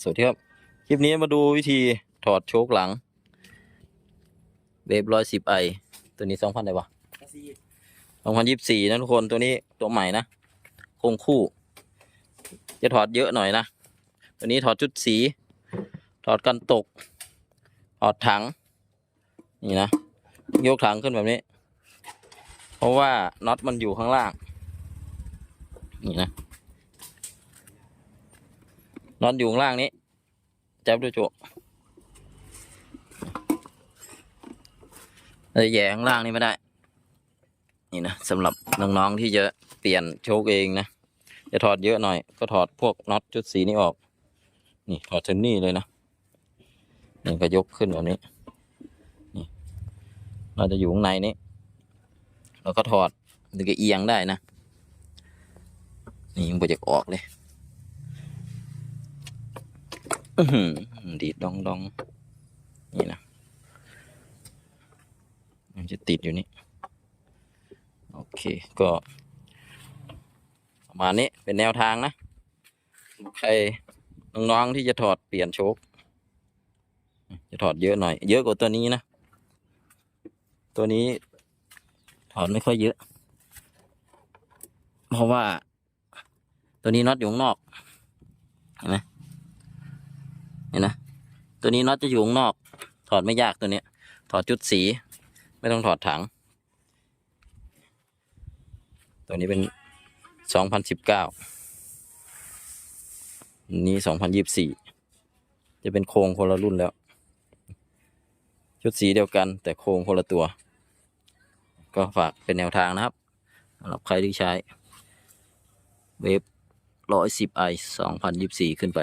สวัสดีครับ คลิปนี้มาดูวิธีถอดโชคหลังเวฟร้อยสิบไอตัวนี้สองพันได้ปะสองพันยี่สิบสี่นะทุกคนตัวนี้ตัวใหม่นะคงคู่ จะถอดเยอะหน่อยนะ ตัวนี้ถอดชุดสี ถอดกันตก ถอดถัง นี่นะ ยกถังขึ้นแบบนี้ เพราะว่าน็อตมันอยู่ข้างล่าง นี่นะ น็อตอยู่ข้างล่างนี้จับดูจุเลยแย่ข้างล่างนี่ไม่ได้ นี่นะสำหรับน้องๆที่จะเปลี่ยนโชคเองนะจะถอดเยอะหน่อย ก็ถอดพวกน็อตจุดสีนี้ออก นี่ถอดถึงนี่เลยนะนี่ก็ยกขึ้นแบบนี้นี่เราจะอยู่ข้างในนี้แล้วก็ถอดหรือก็เอียงได้นะ นี่ยังไปจะออกเลย ดีดดองดองนี่นะมันจะติดอยู่นี่ โอเค ก็ ประมาณนี้เป็นแนวทางนะ ใครน้องๆที่จะถอดเปลี่ยนโชคจะถอดเยอะหน่อย เยอะกว่าตัวนี้นะ ตัวนี้ ถอดไม่ค่อยเยอะ เพราะว่า ตัวนี้น็อตอยู่ข้างนอก เห็นไหม เห็นนะตัวนี้น็อตจะอยู่ข้างนอก ถอดไม่ยากตัวเนี้ย ถอดจุดสี ไม่ต้องถอดถัง ตัวนี้เป็นสองพันสิบเก้านี้สองพันยี่บสี่จะเป็นโครงคนละรุ่นแล้ว ชุดสีเดียวกัน แต่โครงคนละตัว ก็ฝากเป็นแนวทางนะครับสำหรับใครที่ใช้ เวฟร้อยสิบไอสองพันยี่บสี่ขึ้นไป